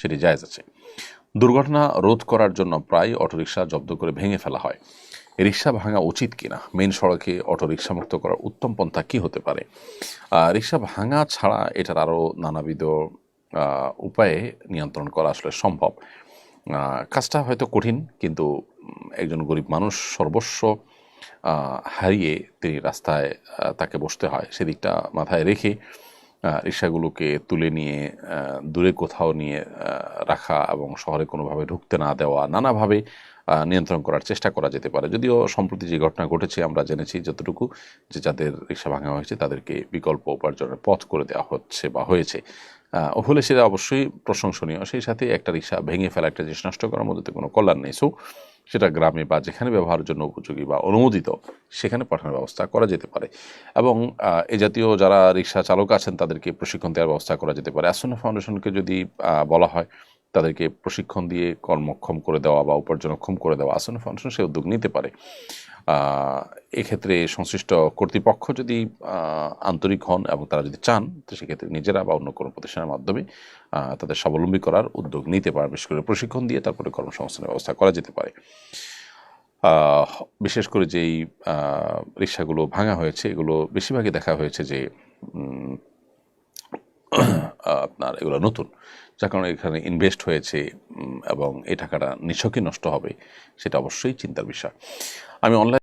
সেটি জায়জ আছে। দুর্ঘটনা রোধ করার জন্য প্রায় অটোরিকশা জব্দ করে ভেঙে ফেলা হয়। রিক্সা ভাঙা উচিত কিনা? মেন সড়কে অটোরিকশা মুক্ত করার উত্তম পন্থা কী হতে পারে? রিক্সা ভাঙা ছাড়া এটার আরও নানাবিধ উপায়ে নিয়ন্ত্রণ করা আসলে সম্ভব। কাজটা হয়তো কঠিন, কিন্তু একজন গরিব মানুষ সর্বস্ব হারিয়ে তিনি রাস্তায় তাকে বসতে হয়। সেদিকটা মাথায় রেখে রিক্সাগুলোকে তুলে নিয়ে দূরে কোথাও নিয়ে রাখা এবং শহরে কোনোভাবে ঢুকতে না দেওয়া, নানাভাবে নিয়ন্ত্রণ করার চেষ্টা করা যেতে পারে। যদিও সম্প্রতি যে ঘটনা ঘটেছে, আমরা জেনেছি যতটুকু যে যাদের রিক্সা ভাঙা হয়েছে, তাদেরকে বিকল্প উপার্জনের পথ করে দেওয়া হচ্ছে বা হয়েছে। হলে সেটা অবশ্যই প্রশংসনীয়। সেই সাথে একটা রিক্সা ভেঙে ফেলা একটা জিনিস নষ্ট করার মধ্যে তো কোনো কল্যাণ নেই। সো সেটা গ্রামে বা যেখানে ব্যবহারের জন্য উপযোগী বা অনুমোদিত, সেখানে পাঠানোর ব্যবস্থা করা যেতে পারে। এবং এ জাতীয় যারা রিক্সা চালক আছেন, তাদেরকে প্রশিক্ষণ দেওয়ার ব্যবস্থা করা যেতে পারে। আসন্ন ফাউন্ডেশনকে যদি বলা হয়, তাদেরকে প্রশিক্ষণ দিয়ে কর্মক্ষম করে দেওয়া বা উপার্জনক্ষম করে দেওয়া আসন্ন ফাউন্ডেশন সে উদ্যোগ নিতে পারে। এক্ষেত্রে সংশ্লিষ্ট কর্তৃপক্ষ যদি আন্তরিক হন এবং তারা যদি চান, তো সেক্ষেত্রে নিজেরা বা অন্য কোনো প্রতিষ্ঠানের মাধ্যমে তাদের স্বাবলম্বী করার উদ্যোগ নিতে পারে। বিশেষ করে প্রশিক্ষণ দিয়ে তারপরে কর্মসংস্থানের ব্যবস্থা করা যেতে পারে। বিশেষ করে যেই রিক্সাগুলো ভাঙা হয়েছে, এগুলো বেশিরভাগই দেখা হয়েছে যে আপনার এগুলো নতুন, যার কারণে এখানে ইনভেস্ট হয়েছে এবং এই টাকাটা নিছকই নষ্ট হবে, সেটা অবশ্যই চিন্তার বিষয়। আমি অনলাইন